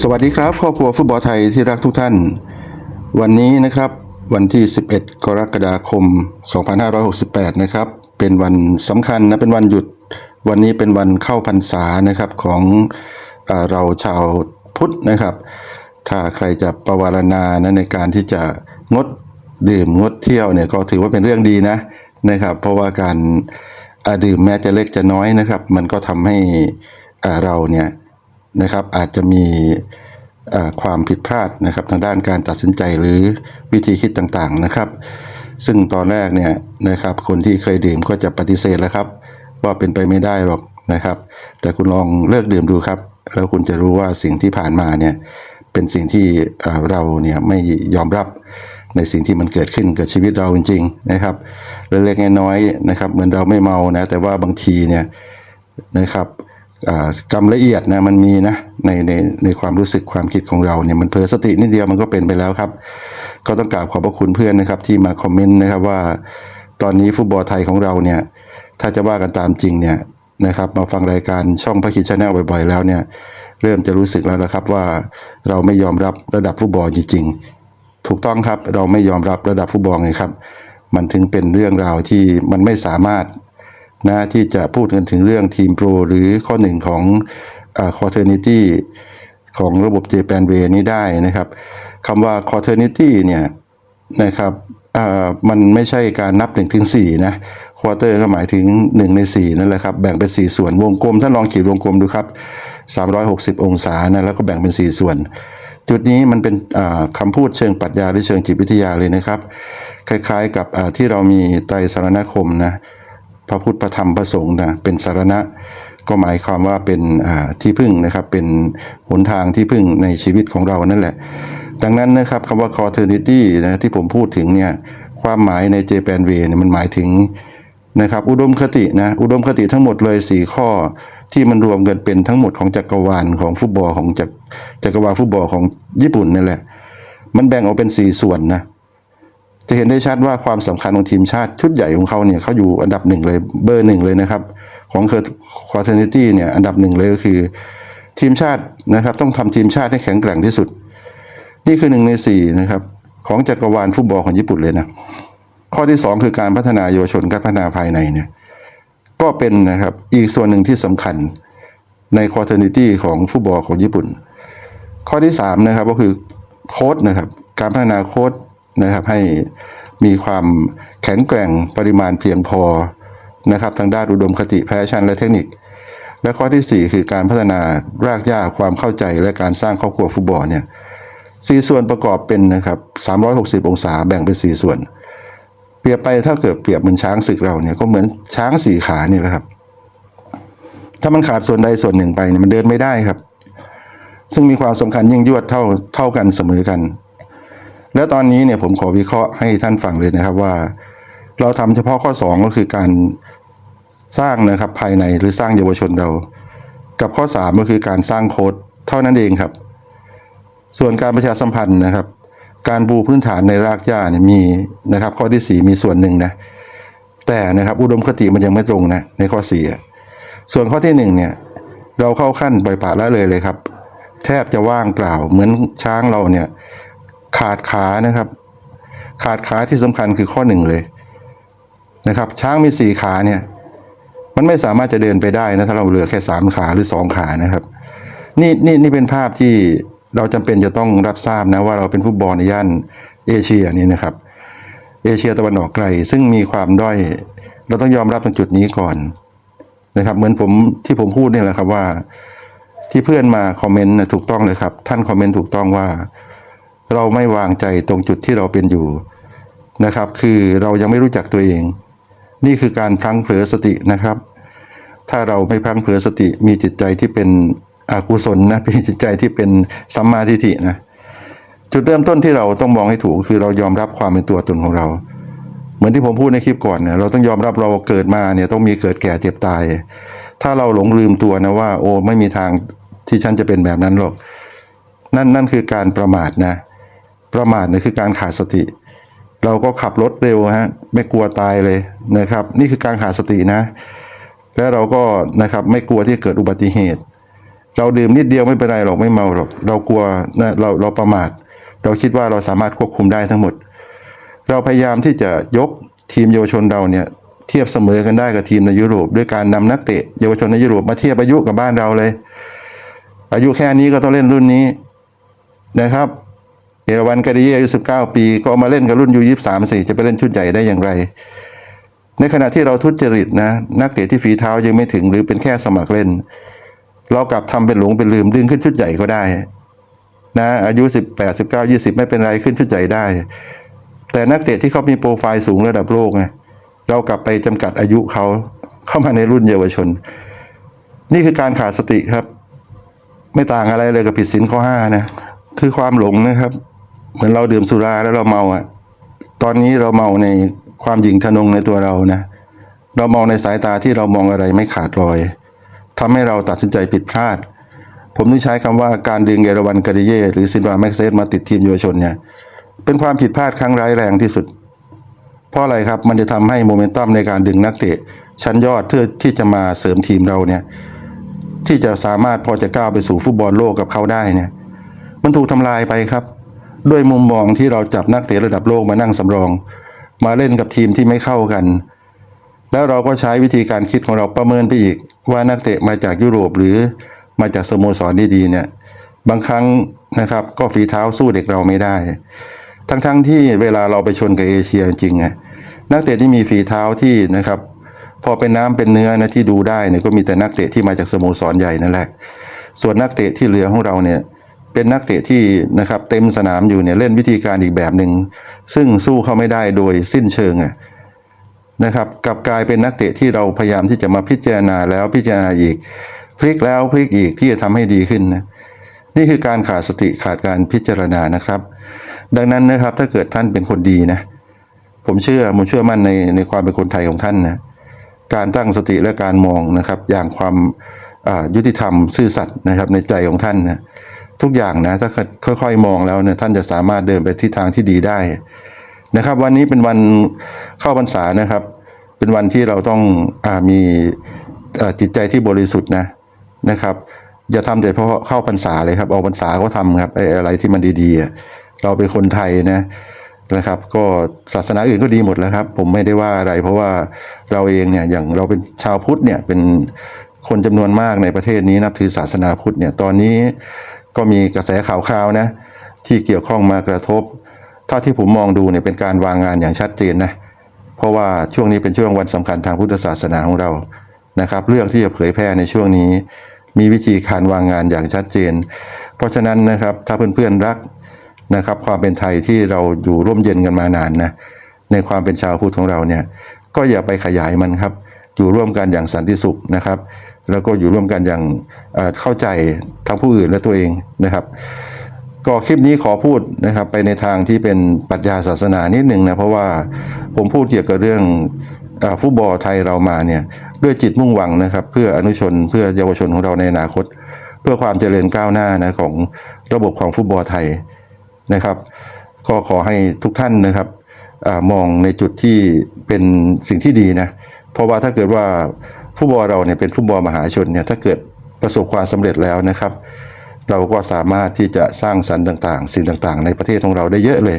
สวัสดีครับครอบครัวฟุตบอลไทยที่รักทุกท่าน วันนี้นะครับวันที่ 11 กรกฎาคม 2568 นะครับ เป็นวันสำคัญนะเป็นวันหยุดวันนี้เป็นวันเข้าพรรษานะครับของอเราชาวพุทธนะครับ ถ้าใครจะประวารณานะในการที่จะงดดื่มงดเที่ยวเนี่ยก็ถือว่าเป็นเรื่องดีนะนะครับ เพราะว่าการดื่มแม้จะเล็กจะน้อยนะครับ มันก็ทำให้เราเนี่ย นะครับ อาจจะมีความผิดพลาดนะครับทางด้านการตัดสินใจหรือวิธีคิดต่างๆนะครับ ซึ่งตอนแรกเนี่ยนะครับคนที่เคยดื่มก็จะปฏิเสธแล้วครับ ว่าเป็นไปไม่ได้หรอกนะครับ แต่คุณลองเลิกดื่มดูครับ แล้วคุณจะรู้ว่าสิ่งที่ผ่านมาเนี่ยเป็นสิ่งที่เราเนี่ยไม่ยอมรับในสิ่งที่มันเกิดขึ้นกับชีวิตเราจริง ๆ นะครับเล็กๆน้อยๆนะครับ เหมือนเราไม่เมานะแต่ว่าบางทีเนี่ยนะครับ กรรมละเอียดนะมันมีนะในในในความรู้สึกความคิดของเราเนี่ยมันเผลอสตินิดเดียวมันก็เป็นไปแล้วครับ ก็ต้องกราบขอบพระคุณเพื่อนนะครับ ที่มาคอมเมนต์นะครับว่า ตอนนี้ฟุตบอลไทยของเราเนี่ย ถ้าจะว่ากันตามจริงเนี่ยนะครับ มาฟังรายการช่องพระคิดชาแนลบ่อย ๆ แล้วเนี่ย เริ่มจะรู้สึกแล้วนะครับว่าเราไม่ยอมรับระดับฟุตบอลจริง ๆ ถูกต้องครับเราไม่ยอมรับระดับฟุตบอลไงครับ มันถึงเป็นเรื่องราวที่มันไม่สามารถ นะที่จะพูดกันถึงเรื่องทีมโปรหรือข้อหนึ่งของคอเทอร์นิตี้ของระบบเจแปนเวนี้ได้นะครับคำว่า q u a t e r n i t y เนี่ยนะครับมันไม่ใช่การนับ1นถึงสนะควอเตอร์ก็หมายถึง 1 ใน 4 นั่นแหละครับ แบ่งเป็น 4 ส่วนวงกลมท่านลองขีดวงกลมดูครับ 360 องศานะแล้วก็แบ่งเป็น 4 ส่วน จุดนี้มันเป็นอ่าคำพูดเชิงปรัชญาหรือเชิงจิตวิทยาเลยนะครับ คล้ายๆกับที่เรามีไตรสารณคมนะ พระพุทธพระธรรมพระสงฆ์นะเป็นสารณะ ก็หมายความว่าเป็นที่พึ่งนะครับเป็นหนทางที่พึ่งในชีวิตของเรานั่นแหละ ดังนั้นนะครับคำว่า cauterity นะที่ผมพูดถึงเนี่ยความหมายใน Japan Way เนี่ยมันหมายถึงนะครับอุดมคตินะอุดมคติทั้งหมดเลย4ข้อที่มันรวมกันเป็นทั้งหมดของจักรวาลของฟุตบอลของจักรจักรวาลฟุตบอลของญี่ปุ่นนั่นแหละ มันแบ่งออกเป็น4ส่วนนะ จะเห็นได้ชัดว่าความสำคัญของทีมชาติชุดใหญ่ของเขาเนี่ยเขาอยู่อันดับหนึ่งเลยเบอร์หนึ่งเลยนะครับ ของเคอร์ควอเทนิตี้เนี่ยอันดับหนึ่งเลยก็คือ ทีมชาตินะครับต้องทำทีมชาติให้แข็งแกร่งที่สุด นี่คือหนึ่งในสี่นะครับของจักรวาลฟุตบอลของญี่ปุ่นเลยนะข้อที่สองคือการพัฒนาเยาวชนการพัฒนาภายในเนี่ยก็เป็นนะครับอีกส่วนหนึ่งที่สำคัญในควอเทนิตี้ของฟุตบอลของญี่ปุ่น ข้อที่3นะครับก็คือโค้ดนะครับการพัฒนาโค้ด นะครับให้มีความแข็งแกร่งปริมาณเพียงพอนะครับทางด้านอุดมคติแพชชั่นและเทคนิค และข้อทีสี่ 4 คือการพัฒนารากหญ้าความเข้าใจและการสร้างครอบครัวฟุตบอลเนี่ยสี่ส่วนประกอบเป็นนะครับ360 องศาแบ่งเป็น 4 ส่วน เปรียบไปถ้าเกิดเปรียบเหมือนช้างศึกเราเนี่ยก็เหมือนช้างสี่ขานี่แหละครับ ถ้ามันขาดส่วนใดส่วนหนึ่งไปเนี่ยมันเดินไม่ได้ครับ ซึ่งมีความสำคัญยิ่งยวดเท่าเท่ากันเสมอกัน แล้วตอนนี้เนี่ยผมขอวิเคราะห์ให้ท่านฟังเลยนะครับว่า เราทำเฉพาะข้อ 2 ก็คือการสร้างนะครับภายในหรือสร้างเยาวชนเรา กับข้อ 3 ก็คือการสร้างโค้ดเท่านั้นเองครับ ส่วนการประชาสัมพันธ์นะครับ การบูพื้นฐานในรากหญ้าเนี่ยมีนะครับ ข้อที่ 4 มีส่วนหนึ่งนะแต่นะครับอุดมคติมันยังไม่ตรงนะในข้อ 4 ส่วนข้อที่1เนี่ยเราเข้าขั้นปล่อยปละละเลยเลยครับ แทบจะว่างเปล่าเหมือนช้างเราเนี่ย ขาดขานะครับ ขาดขาที่สำคัญคือข้อหนึ่งเลยนะครับ ช้างมีสี่ขาเนี่ย มันไม่สามารถจะเดินไปได้นะถ้าเราเหลือแค่สามขาหรือสองขานะครับ นี่นี่นี่เป็นภาพที่เราจำเป็นจะต้องรับทราบนะว่าเราเป็นฟุตบอลในย่านเอเชียนี่นะครับ เอเชียตะวันออกไกล ซึ่งมีความด้อย เราต้องยอมรับตรงจุดนี้ก่อนนะครับ เหมือนผมที่ผมพูดนี่แหละครับว่าที่เพื่อนมาคอมเมนต์นะถูกต้องเลยครับ ท่านคอมเมนต์ถูกต้องว่า เราไม่วางใจตรงจุดที่เราเป็นอยู่นะครับ คือเรายังไม่รู้จักตัวเอง นี่คือการพลั้งเผลอสตินะครับ ถ้าเราไม่พลั้งเผลอสติมีจิตใจที่เป็นอกุศลนะเป็นจิตใจที่เป็นสัมมาทิฏฐินะจุดเริ่มต้นที่เราต้องมองให้ถูกคือเรายอมรับความเป็นตัวตนของเรา เหมือนที่ผมพูดในคลิปก่อนเนี่ยเราต้องยอมรับเราเกิดมาเนี่ยต้องมีเกิดแก่เจ็บตาย ถ้าเราหลงลืมตัวนะว่า โอ้ไม่มีทางที่ฉันจะเป็นแบบนั้นหรอก นั่นนั่นคือการประมาทนะ ประมาทเนี่ยคือการขาดสติ เราก็ขับรถเร็วฮะไม่กลัวตายเลยนะครับ นี่คือการขาดสตินะ แล้วเราก็นะครับไม่กลัวที่เกิดอุบัติเหตุ เราดื่มนิดเดียวไม่เป็นไรหรอกไม่เมาหรอกเรากลัวนะเราเราประมาท เราคิดว่าเราสามารถควบคุมได้ทั้งหมด เราพยายามที่จะยกทีมเยาวชนเราเนี่ยเทียบเสมอกันได้กับทีมในยุโรป ด้วยการนำนักเตะเยาวชนในยุโรปมาเทียบอายุกับบ้านเราเลย อายุแค่นี้ก็ต้องเล่นรุ่นนี้นะครับ เอราวันกาดีเยอายุ 19 ปี ก็มาเล่นกับรุ่นยู23สิจะไปเล่นชุดใหญ่ได้อย่างไร ในขณะที่เราทุจริตนะ นักเตะที่ฝีเท้ายังไม่ถึงหรือเป็นแค่สมัครเล่น เรากลับทำเป็นหลงเป็นลืมดึงขึ้นชุดใหญ่ก็ได้ นะอายุ 18 19 20 ไม่เป็นไรขึ้นชุดใหญ่ได้ แต่นักเตะที่เขามีโปรไฟล์สูงระดับโลกไงเรากลับไปจำกัดอายุเขาเข้ามาในรุ่นเยาวชน นี่คือการขาดสติครับ ไม่ต่างอะไรเลยกับผิดศีลข้อห้านะ คือความหลงนะครับ เหมือนเราดื่มสุราแล้วเราเมาอะ ตอนนี้เราเมาในความหยิ่งทะนงในตัวเรานะ เรามองในสายตาที่เรามองอะไรไม่ขาดรอยทำให้เราตัดสินใจผิดพลาด ผมนี่ใช้คำว่าการดึงเอรวันกาดิเย่หรือซินวาแม็กเซสมาติดทีมเยาวชนเนี่ย เป็นความผิดพลาดครั้งร้ายแรงที่สุด เพราะอะไรครับ มันจะทำให้โมเมนตัมในการดึงนักเตะ ชั้นยอดเพื่อที่จะมาเสริมทีมเราเนี่ย ที่จะสามารถพอจะก้าวไปสู่ฟุตบอลโลกกับเขาได้เนี่ย มันถูกทำลายไปครับ ด้วยมุมมองที่เราจับนักเตะระดับโลกมานั่งสำรอง มาเล่นกับทีมที่ไม่เข้ากัน แล้วเราก็ใช้วิธีการคิดของเราประเมินไปอีก ว่านักเตะมาจากยุโรปหรือมาจากสโมสรดีๆเนี่ยบางครั้งนะครับก็ฝีเท้าสู้เด็กเราไม่ได้ ทั้งๆทที่เวลาเราไปชนกับเอเชียจริงๆไงนักเตะที่มีฝีเท้าที่นะครับ พอเป็นน้ำเป็นเนื้อนะที่ดูได้เนี่ยก็มีแต่นักเตะที่มาจากสโมสรใหญ่นั่นแหละ ส่วนนักเตะที่เหลือของเราเนี่ย เป็นนักเตะที่นะครับเต็มสนามอยู่เนี่ยเล่นวิธีการอีกแบบหนึ่งซึ่งสู้เขาไม่ได้โดยสิ้นเชิงอะนะครับกลับกลายเป็นนักเตะที่เราพยายามที่จะมาพิจารณาแล้วพิจารณาอีก พลิกแล้วพลิกอีกที่จะทำให้ดีขึ้นนะนี่คือการขาดสติขาดการพิจารณานะครับ ดังนั้นนะครับถ้าเกิดท่านเป็นคนดีนะ ผมเชื่อผมเชื่อมั่นในในความเป็นคนไทยของท่านนะการตั้งสติและการมองนะครับ อย่างความอ่ายุติธรรมซื่อสัตย์นะครับในใจของท่านนะ ทุกอย่างนะถ้าค่อยๆมองแล้วเนี่ยท่านจะสามารถเดินไปทิศทางที่ดีได้นะครับ วันนี้เป็นวันเข้าพรรษานะครับ เป็นวันที่เราต้องอมีจิตใจที่บริสุทธิ์นะนะครับอย่าทำแต่เพราะเข้าพรรษาเลยครับออกพรรษาก็ทำครับไอ้อะไรที่มันดีๆ เราเป็นคนไทยนะนะครับ ก็ศาสนาอื่นก็ดีหมดแล้วครับ ผมไม่ได้ว่าอะไร เพราะว่าเราเองเนี่ยอย่างเราเป็นชาวพุทธเนี่ยเป็นคนจำนวนมากในประเทศนี้นับถือศาสนาพุทธเนี่ยตอนนี้ ก็มีกระแสข่าวคราวนะที่เกี่ยวข้องมากระทบเท่าที่ผมมองดูเนี่ยเป็นการวางงานอย่างชัดเจนนะเพราะว่าช่วงนี้เป็นช่วงวันสำคัญทางพุทธศาสนาของเรานะครับ เรื่องที่จะเผยแพร่ในช่วงนี้ มีวิธีการวางงานอย่างชัดเจน เพราะฉะนั้นนะครับถ้าเพื่อนๆรักนะครับ ความเป็นไทยที่เราอยู่ร่วมเย็นกันมานานนะในความเป็นชาวพุทธของเราเนี่ยก็อย่าไปขยายมันครับ อยู่ร่วมกันอย่างสันติสุขนะครับ แล้วก็อยู่ร่วมกันอย่างเอ่อเข้าใจทั้งผู้อื่นและตัวเองนะครับก็คลิปนี้ขอพูดนะครับไปในทางที่เป็นปรัชญาศาสนานิดหนึ่งนะเพราะว่าผมพูดเกี่ยวกับเรื่องอฟุตบอลไทยเรามาเนี่ยด้วยจิตมุ่งหวังนะครับ เพื่ออนุชนเพื่อเยาวชนของเราในอนาคต เพื่อความเจริญก้าวหน้านะของระบบของฟุตบอลไทยนะครับ ก็ขอให้ทุกท่านนะครับอมองในจุดที่เป็นสิ่งที่ดีนะ เพราะว่าถ้าเกิดว่าฟุตบอลเราเนี่ยเป็นฟุตบอลมหาชนเนี่ยถ้าเกิดประสบความสำเร็จแล้วนะครับ เราก็สามารถที่จะสร้างสรรค์ต่างๆ สิ่งต่างๆ ในประเทศของเราได้เยอะเลย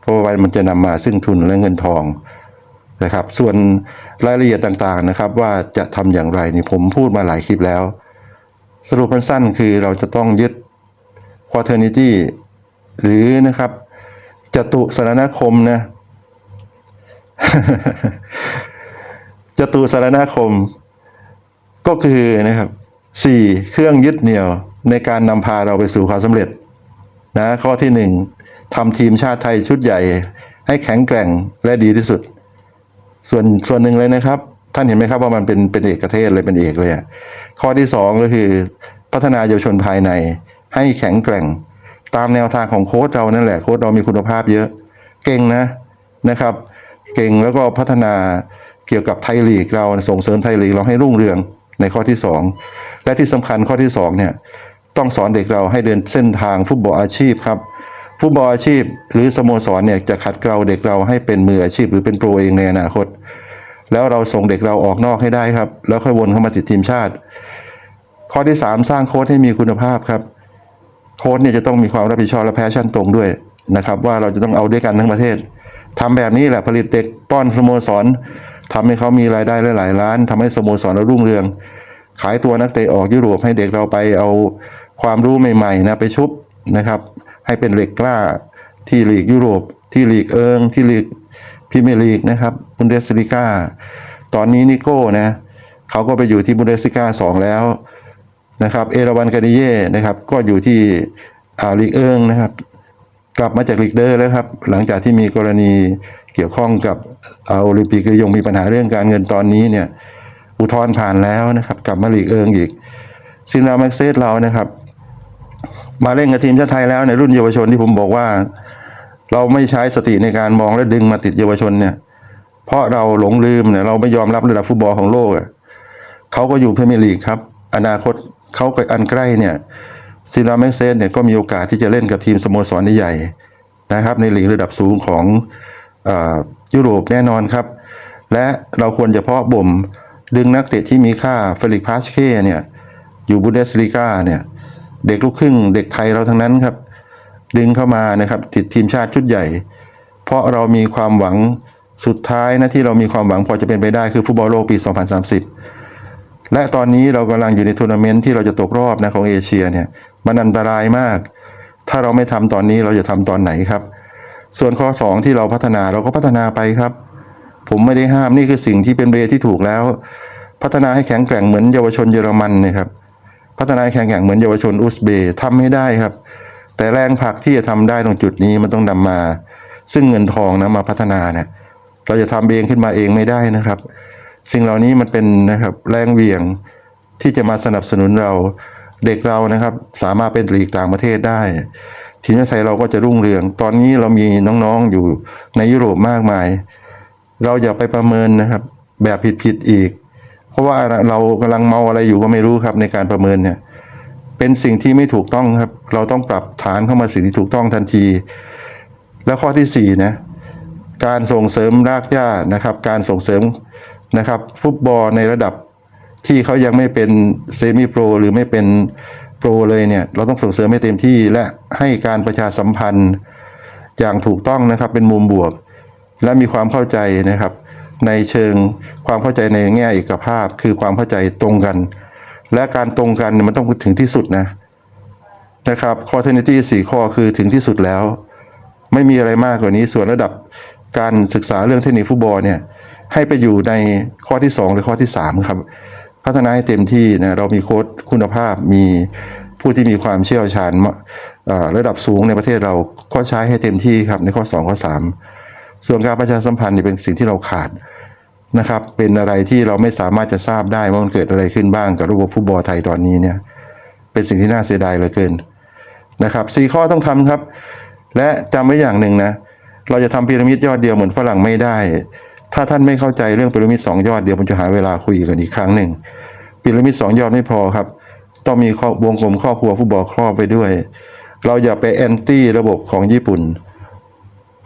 เพราะว่ามันจะนำมาซึ่งทุนและเงินทองนะครับ ส่วนรายละเอียดต่างๆนะครับ ว่าจะทำอย่างไรนี่ผมพูดมาหลายคลิปแล้ว สรุปสั้นๆคือเราจะต้องยึด quaternity หรือนะครับจตุสารณคมนะ จตุสารณคม ก็คือนะครับสี่เครื่องยึดเหนี่ยวในการนำพาเราไปสู่ความสำเร็จนะข้อที่หนึ่งทำทีมชาติไทยชุดใหญ่ ให้แข็งแกร่งและดีที่สุด ส่วนส่วนหนึ่งเลยนะครับ ท่านเห็นไหมครับว่ามันเป็นเป็นเอกเทศเลยเป็นเอกเลยอะข้อที่สองก็คือ พัฒนาเยาวชนภายใน ให้แข็งแกร่ง ตามแนวทางของโค้ชเรานั่นแหละโค้ชเรามีคุณภาพเยอะ เก่งนะนะครับ เก่งแล้วก็พัฒนา เกี่ยวกับไทยลีกเราส่งเสริมไทยลีกเราให้รุ่งเรืองในข้อที่สองและที่สำคัญข้อที่สองเนี่ยต้องสอนเด็กเราให้เดินเส้นทางฟุตบอลอาชีพครับฟุตบอลอาชีพ หรือสโมสรเนี่ยจะขัดเกลาเด็กเราให้เป็นมืออาชีพ หรือเป็นโปรเองในอนาคต แล้วเราส่งเด็กเราออกนอกให้ได้ครับ แล้วค่อยวนเข้ามาติดทีมชาติ ข้อที่ 3 สร้างโค้ชให้มีคุณภาพครับโค้ชเนี่ยจะต้องมีความรับผิดชอบและแพชชั่นตรงด้วยนะครับว่าเราจะต้องเอาด้วยกันทั้งประเทศทำแบบนี้แหละผลิตเด็กป้อนสโมสร ทำให้เขามีรายได้หลายๆล้านทำให้สโมสรเรารุ่งเรือง ขายตัวนักเตะออกยุโรปให้เด็กเราไปเอาความรู้ใหม่ๆนะไปชุบนะครับ ให้เป็นเหล็กกล้าที่ลีกยุโรป ที่ลีกเอิงที่ลีกพรีเมลีกนะครับบุนเดสลิก้าตอนนี้นิโก้นะเขาก็ไปอยู่ที่บุนเดสลิก้าสองแล้วนะครับ เอราวันกาดิเย่นะครับ ก็อยู่ที่อาลีกเอิงนะครับ กลับมาจากลีกเดอร์แล้วครับ หลังจากที่มีกรณีเกี่ยวข้องกับโอลิมปิกยงมีปัญหาเรื่องการเงินตอนนี้เนี่ยอุทธรณ์ผ่านแล้วนะครับ กลับมาลีกเอิงอีกซินราแม็กเซสเรานะครับ มาเล่นกับทีมชาติไทยแล้วในรุ่นเยาวชนที่ผมบอกว่า เราไม่ใช้สติในการมองและดึงมาติดเยาวชนเนี่ยเพราะเราหลงลืมเนี่ยเราไม่ยอมรับระดับฟุตบอลของโลกอะเขาก็อยู่พรีเมีลีกครับ อนาคตเขากับอันใกล้เนี่ย ซินาแม็กเซนเนี่ยก็มีโอกาสที่จะเล่นกับทีมสโมสรใหญ่นะครับในลีกระดับสูงของอยุโรปแน่นอนครับ และเราควรจะเพาะบ่มดึงนักเตะที่มีค่าเฟลิกพาชเคเนี่ยอยู่บุนเดสลีกาเนี่ยเด็กลูกครึ่งเด็กไทยเราทั้งนั้นครับ ดึงเข้ามานะครับติดทีมชาติชุดใหญ่ เพราะเรามีความหวังสุดท้ายนะที่เรามีความหวังพอจะเป็นไปได้คือฟุตบอลโลกปี 2030 และตอนนี้เรากำลังอยู่ในทัวร์นาเมนต์ที่เราจะตกรอบนะของเอเชียเนี่ย มันอันตรายมาก ถ้าเราไม่ทำตอนนี้เราจะทำตอนไหนครับ ส่วนข้อ 2 ที่เราพัฒนาเราก็พัฒนาไปครับ ผมไม่ได้ห้ามนี่คือสิ่งที่เป็นเวที่ถูกแล้ว พัฒนาให้แข็งแกร่งเหมือนเยาวชนเยอรมันนะครับ พัฒนาให้แข็งแกร่งเหมือนเยาวชนอุซเบย์ทำให้ได้ครับ แต่แรงผลักที่จะทำได้ตรงจุดนี้มันต้องนำมา ซึ่งเงินทองนะมาพัฒนาเนี่ยเราจะทำเองขึ้นมาเองไม่ได้นะครับ สิ่งเหล่านี้มันเป็นนะครับแรงเวียงที่จะมาสนับสนุนเรา เด็กเรานะครับสามารถเป็นลีกต่างประเทศได้ ทีมชาติไทยเราก็จะรุ่งเรือง ตอนนี้เรามีน้องๆอยู่ในยุโรปมากมาย เราอย่าไปประเมินนะครับ แบบผิดๆอีก เพราะว่าเรากำลังเมาอะไรอยู่ก็ไม่รู้ครับในการประเมินเนี่ยเป็นสิ่งที่ไม่ถูกต้องครับ เราต้องปรับฐานเข้ามาสิ่งที่ถูกต้องทันที แล้วข้อที่สี่นะการส่งเสริมรากหญ้านะครับ การส่งเสริมนะครับ ฟุตบอลในระดับ ที่เขายังไม่เป็นเซมิโปรหรือไม่เป็นโปรเลยเนี่ย เราต้องส่งเสริมให้เต็มที่และให้การประชาสัมพันธ์อย่างถูกต้องนะครับเป็นมุมบวก และมีความเข้าใจนะครับ ในเชิงความเข้าใจในแง่เอกภาพ คือความเข้าใจตรงกัน และการตรงกันมันต้องถึงที่สุดนะนะครับข้อเทนนิตี้สี่ข้อคือถึงที่สุดแล้ว ไม่มีอะไรมากกว่านี้ส่วนระดับการศึกษาเรื่องเทคนิคฟุตบอลเนี่ยให้ไปอยู่ในข้อที่ 2 หรือข้อที่ 3 ครับ พัฒนาให้เต็มที่นะเรามีโค้ชคุณภาพมีผู้ที่มีความเชี่ยวชาญระดับสูงในประเทศเราก็ใช้ให้เต็มที่ครับในข้อ 2 ข้อ 3 ส่วนการประชาสัมพันธ์นี่เป็นสิ่งที่เราขาดนะครับ เป็นอะไรที่เราไม่สามารถจะทราบได้ว่ามันเกิดอะไรขึ้นบ้างกับระบบฟุตบอลไทยตอนนี้เนี่ยเป็นสิ่งที่น่าเสียดายเหลือเกินนะครับสี่ข้อต้องทำครับ และจำไว้อย่างหนึ่งนะเราจะทำพีระมิดยอดเดียวเหมือนฝรั่งไม่ได้ ถ้าท่านไม่เข้าใจเรื่องพีระมิดสองยอดเดี๋ยวผมจะหาเวลาคุยกันอีกครั้งหนึ่งพีระมิดสองยอดไม่พอครับ ต้องมีครอวงกลมครอบครัวฟุตบอลครอบไปด้วย เราอย่าไปแอนตี้ระบบของญี่ปุ่น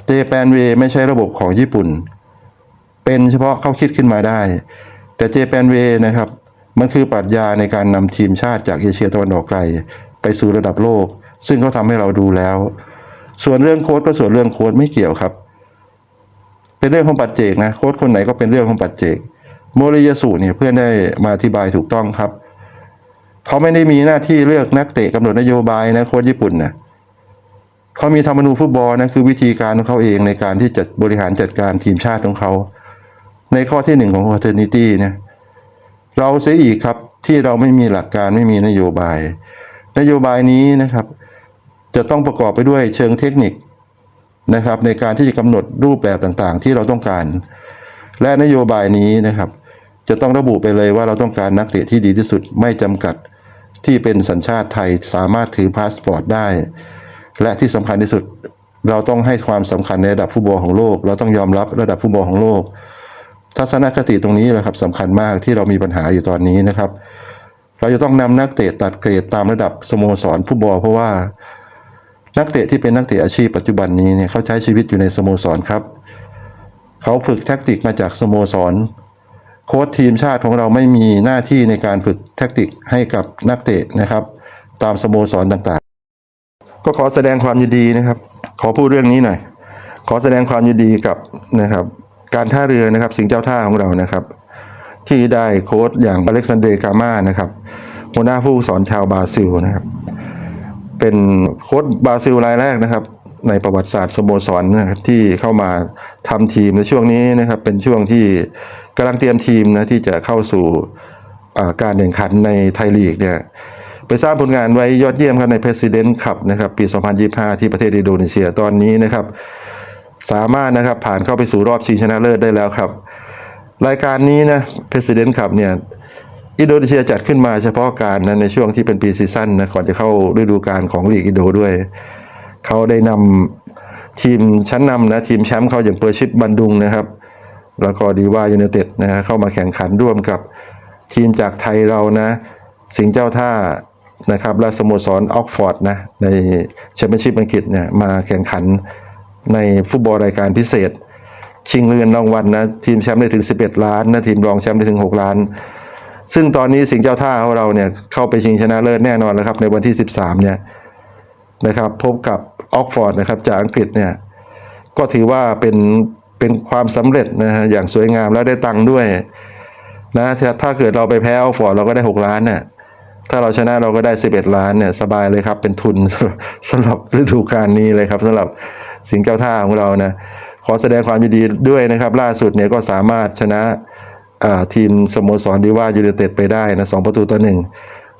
เจแปนเวไม่ใช่ระบบของญี่ปุ่น เป็นเฉพาะเขาคิดขึ้นมาได้ แต่เจแปนเวนะครับ มันคือปรัชญาในการนำทีมชาติจากเอเชียตะวันออกไกล ไปสู่ระดับโลก ซึ่งเขาทำให้เราดูแล้ว ส่วนเรื่องโค้ดก็ส่วนเรื่องโค้ดไม่เกี่ยวครับ เป็นเรื่องของปัจเจกนะโค้ดคนไหนก็เป็นเรื่องของปัจเจก โมริยาสุเนี่ยเพื่อนได้มาอธิบายถูกต้องครับ เขาไม่ได้มีหน้าที่เลือกนักเตะกำหนดนโยบายนะโค้ชญี่ปุ่นนะเขามีธรรมนูญฟุตบอลนะคือวิธีการของเขาเองในการที่จะบริหารจัดการทีมชาติของเขา ในข้อที่หนึ่งของ fraternity เนี่ยเราเสียอีกครับที่เราไม่มีหลักการไม่มีนโยบาย นโยบายนี้นะครับ จะต้องประกอบไปด้วยเชิงเทคนิค นะครับในการที่จะกำหนดรูปแบบต่างๆ ที่เราต้องการ และนโยบายนี้นะครับ จะต้องระบุไปเลยว่าเราต้องการนักเตะที่ดีที่สุดไม่จำกัดที่เป็นสัญชาติไทยสามารถถือพาสปอร์ตได้ และที่สำคัญที่สุดเราต้องให้ความสำคัญในระดับฟุตบอลของโลก เราต้องยอมรับระดับฟุตบอลของโลก ทัศนคติตรงนี้แหละครับสำคัญมากที่เรามีปัญหาอยู่ตอนนี้นะครับ เราจะต้องนำนักเตะตัดเกรดตามระดับสโมสรฟุตบอลเพราะว่า นักเตะที่เป็นนักเตะอาชีพปัจจุบันนี้เนี่ยเขาใช้ชีวิตอยู่ในสโมสรครับ เขาฝึกแท็กติกมาจากสโมสร โค้ชทีมชาติของเราไม่มีหน้าที่ในการฝึกแทคติกให้กับนักเตะนะครับ ตามสโมสรต่างๆ ก็ขอแสดงความยินดีนะครับ ขอพูดเรื่องนี้หน่อย ขอแสดงความยินดีกับนะครับ การท่าเรือนะครับ สิงเจ้าท่าของเรานะครับ ที่ได้โค้ชอย่างอเล็กซานเดร์กามานะครับหัวหน้าผู้สอนชาวบราซิลนะครับ เป็นโค้ชบราซิลรายแรกนะครับ ในประวัติศาสตร์สโมสรนะครับที่เข้ามาทำทีมในช่วงนี้นะครับ เป็นช่วงที่กำลังเตรียมทีมนะที่จะเข้าสู่การแข่งขันในไทยลีกเนี่ยไปสร้างผลงานไว้ยอดเยี่ยมครับใน President Cup นะครับปี 2025 ที่ประเทศอินโดนีเซียตอนนี้นะครับ สามารถนะครับผ่านเข้าไปสู่รอบชิงชนะเลิศได้แล้วครับ รายการนี้นะ President Cup เนี่ย อินโดนีเซียจัดขึ้นมาเฉพาะการนะในช่วงที่เป็นปีซีซั่นนะก่อนจะเข้าฤดูกาลของลีกอินโดด้วย เขาได้นำทีมชั้นนำนะทีมแชมป์เขาอย่างเปอร์ชิปบันดุงนะครับ แล้วก็ดีว่ายูเนเต็ดนะฮะเข้ามาแข่งขันร่วมกับทีมจากไทยเรานะ สิงห์เจ้าท่านะครับและสโมสรออกฟอร์ดนะในแชมเปี้ยนชิพอังกฤษเนี่ยมาแข่งขันในฟุตบอลรายการพิเศษ ชิงเงินรางวัลนะทีมแชมป์ได้ถึง 11 ล้านนะทีมรองแชมป์ได้ถึง 6 ล้าน ซึ่งตอนนี้สิงห์เจ้าท่าของเราเนี่ยเข้าไปชิงชนะเลิศแน่นอนแล้วครับ ในวันที่ 13 เนี่ยนะครับ พบกับออกฟอร์ดนะครับจากอังกฤษเนี่ยก็ถือว่าเป็นเป็นความสำเร็จนะฮะอย่างสวยงามและได้ตังค์ด้วยนะถ้าถ้าเกิดเราไปแพ้ออกฟอร์ดเราก็ได้ 6 ล้านเนี่ยถ้าเราชนะเราก็ได้ 11 ล้านเนี่ยสบายเลยครับ เป็นทุนสำหรับฤดูกาลนี้เลยครับสำหรับสิงห์เจ้าท่าของเรานะขอแสดงความยินดีด้วยนะครับ ล่าสุดเนี่ยก็สามารถชนะ ทีมสโมสรดีว่ายูเนเต็ดไปได้นะสองประตูต่อหนึ่ง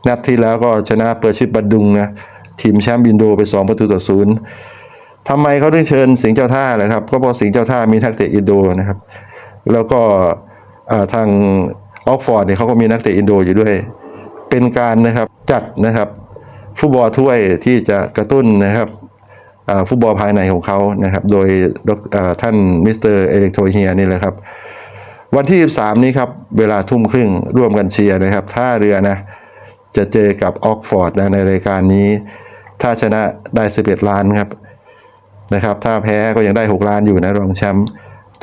นัดที่แล้วก็ชนะเปอร์ชิปบัดดุงนะทีมแชมป์บินโดไป 2 ประตูต่อศูนย์ทำไมเขาถึงเชิญสิงห์เจ้าท่าเลยครับ ก็เพราะสิงห์เจ้าท่ามีนักเตะอินโดนะครับ แล้วก็อ่าทางออกฟอร์ดเนี่ยเขาก็มีนักเตะอินโดอยู่ด้วย เป็นการนะครับจัดนะครับฟุตบอลถ้วยที่จะกระตุ้นนะครับอ่าฟุตบอลภายในของเขานะครับ โดยดอท่านมิสเตอร์เอเล็กโทเฮียนี่แหละครับ วันที่ 13 นี้ครับ เวลาทุ่มครึ่งร่วมกันเชียร์นะครับ ท่าเรือนะ จะเจอกับออกฟอร์ดนะในรายการนี้ ถ้าชนะได้ 11 ล้านครับนะครับ ถ้าแพ้ก็ยังได้ 6 ล้านอยู่นะรองแชมป์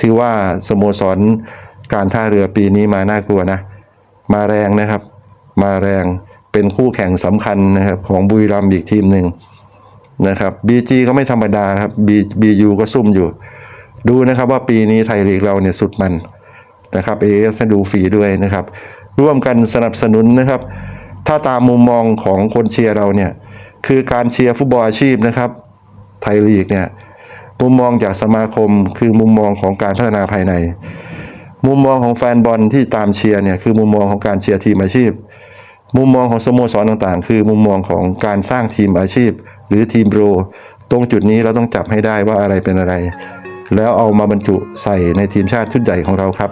ถือว่าสโมสรการท่าเรือปีนี้มาน่ากลัวนะ มาแรงนะครับ มาแรงเป็นคู่แข่งสำคัญนะครับของบุรีรัมย์อีกทีมหนึ่งนะครับ BG ก็ไม่ธรรมดาครับ B BU ก็ซุ่มอยู่ ดูนะครับว่าปีนี้ไทยลีกเราเนี่ยสุดมัน นะครับเอเอสดูฟรีด้วยนะครับ ร่วมกันสนับสนุนนะครับ ถ้าตามมุมมองของคนเชียร์เราเนี่ยคือการเชียร์ฟุตบอลอาชีพนะครับ ไทยลีกเนี่ยมุมมองจากสมาคมคือมุมมองของการพัฒนาภายใน มุมมองของแฟนบอลที่ตามเชียร์เนี่ยคือมุมมองของการเชียร์ทีมอาชีพ มุมมองของสโมสรต่างๆ คือมุมมองของการสร้างทีมอาชีพ หรือทีมโปรตรงจุดนี้เราต้องจับให้ได้ว่าอะไรเป็นอะไร แล้วเอามาบรรจุใส่ในทีมชาติชุดใหญ่ของเราครับ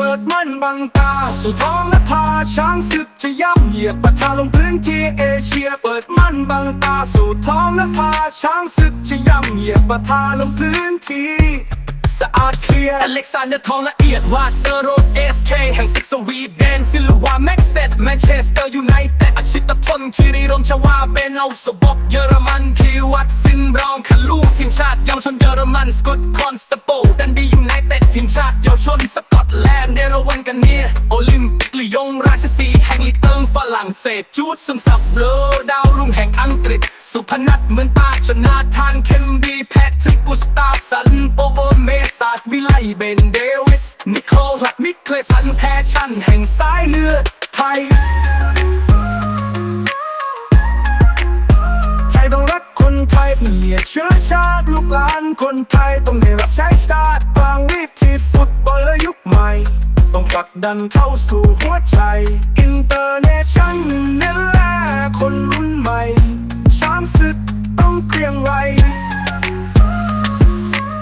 เปิดมันบังตา สู่ท้องและพาช้างศึกจะย่ำเหยียบปะทาลงพื้นที่เอเชีย เปิดมันบังตา สู่ท้องและพาช้างศึกจะย่ำเหยียบปะทาลงพื้นที่ สะอาดเคลียร์อเล็กซานเดอร์ทองละเอียดวาดเตอร์โรดเอสเคแห่งซิกสวีเดนซิลวาแม็กเซตแมนเชสเตอร์ยูไนเต็ดอาชิตพลคิริรมชวาเบนเอาสบอกเยอรมันพีวัตฟินบรองคาลูทีมชาติเยาวชนเยอรมันสกอตคอนสตาโปดันดียูไนเต็ดทีมชาติเยาวชนสกอตแลนด์เดรวันกันเนียโอลิมปิกลียงราชสีแห่งลีเติงฝรั่งเศสจูดซึมซับโลดาวรุ่งแห่งอังกฤษ สุพนัทเหมือนตาชนาธานเคมบีแพทริกกุสตาฟสันโปโบเมสาดวิไลเบนเดวิส นิโคลัดมิเคลสันแพชชั่นแห่งสายเลือดไทย ไทยต้องรักคนไทยเป็นเหยียดเชื้อชาติลูกหลานคนไทยต้องได้รับใช้ชาติบางวิธีฟุตบอลและยุคใหม่ ต้องผลักดันเข้าสู่หัวใจอินเตอร์เนชั่นนี่แลคนรุ่นใหม่ช้างศึกต้องเกรียงไกร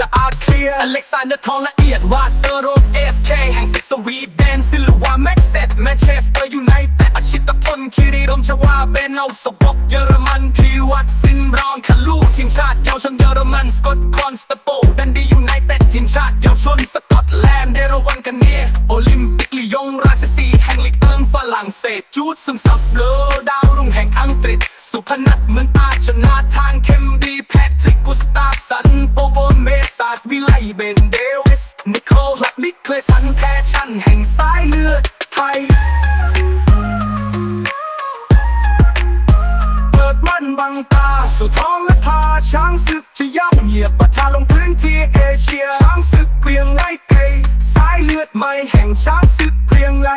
สะอาดเคลียร์อเล็กซานเดอร์ทองละเอียดวาดเตอร์โรดเอสเคแห่งซิกสวีเดนซิลวาแม็กเซตแมนเชสเตอร์ยูไนเต็ดอาชิตพลคิริรมชวาเบนเอาสปอกเยอรมันพีวัตฟินราวน์คาลูทีมชาติเยาวชนเยอรมันสกอตคอนสตโปดันดียูไนเต็ดทีมชาติเยาวชนสกอตแลนด์เดรวันกันเนียโอลิมปิกลียงราชสีแห่งลีกเอิงฝรั่งเศสจูดซึมซับเลอดาวรุ่งแห่งอังกฤษ สุพนัทเมืองตาชนะทานเคมดีแพทริกกุสตาสันโปโบเมสศาดวิไลเบนเดวิส นิโคลลักลิเคลสันแพชชั่นแห่งสายเลือดไทย เปิดมันบังตา สู่ท้องและพาช้างศึกจะย่ำเหยียบปะทะลงพื้นที่เอเชีย ช้างศึกเกรียงไลไกสายเลือดใหม่แห่งช้างศึกเกรียงไกร